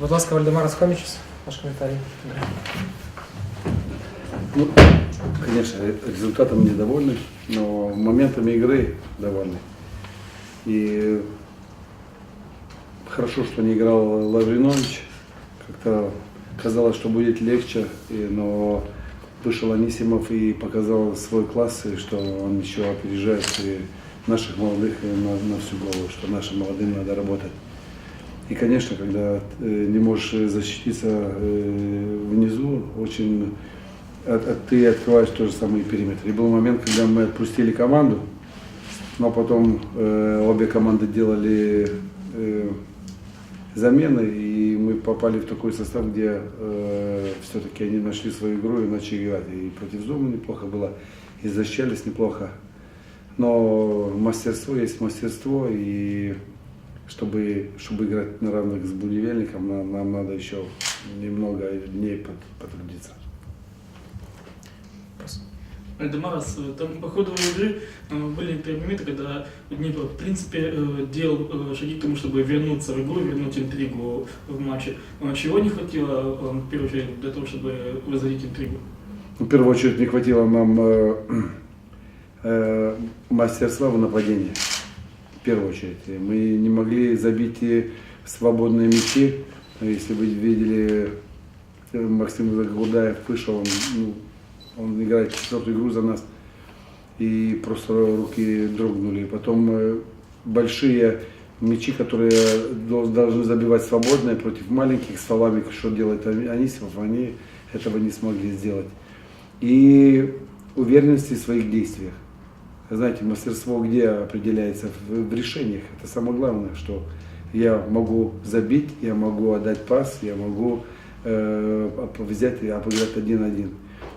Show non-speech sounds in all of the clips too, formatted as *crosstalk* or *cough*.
Будь ласка, Вальдемар Схомічус, ваш коментарій. Ну, конечно, результатом недовольны, но моментами игры довольны. И хорошо, что не играл Лавринович. Как-то казалось, что будет легче, но вышел Анисимов и показал свой класс, и что он еще опережает наших молодых на, на всю голову, что нашим молодым надо работать. И, конечно, когда э, не можешь защититься э, внизу, очень ты открываешь тот же самый периметр. И был момент, когда мы отпустили команду, но потом э, обе команды делали э, замены, и мы попали в такой состав, где все-таки они нашли свою игру и начали играть. И против Зума неплохо было, и защищались неплохо. Но мастерство есть мастерство, и чтобы, чтобы играть на равных с Будивельником, нам, нам надо еще немного дней под- потрудиться. Альдемарас, э, там по ходу игры э, были некоторые моменты, когда Днепр, в принципе, э, делал шаги к тому, чтобы вернуться в игру, вернуть интригу в матче. Но чего не хватило, в первую очередь, для того, чтобы возродить интригу? Ну, В первую очередь не хватило нам э, *clears throat* э, мастерства в нападении. В первую очередь. Мы не могли забить и свободные мячи. Если вы видели, э, Максим Загудаев вышел, он, ну, он играет четвертую игру за нас. И просто руки дрогнули. Потом э, большие мячи, которые дол- должны забивать свободные против маленьких стволами, что делает Анисимов, они этого не смогли сделать и уверенности в своих действиях. Знаете, мастерство где определяется? В, в решениях. Это самое главное, что я могу забить, я могу отдать пас, я могу э, взять и обыграть один-один.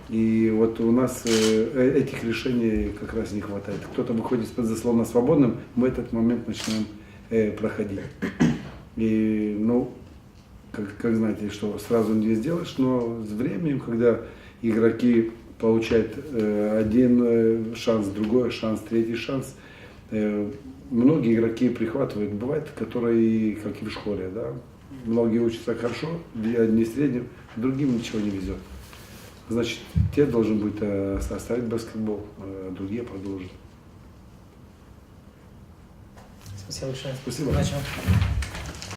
И вот у нас э, э, этих решений как раз не хватает. Кто-то выходит из-под заслона свободным, мы этот момент начинаем э, проходить. И, ну, как, как знаете, что сразу не сделаешь, но с временем, когда игроки получают э, один э, шанс, другой шанс, третий шанс, э, многие игроки прихватывают. Бывает, которые, как и в школе, да, многие учатся хорошо, одни средним, другим ничего не везет. Значит, те должен э, оставить баскетбол, э, другие продолжат. Спасибо большое. Спасибо. Вам.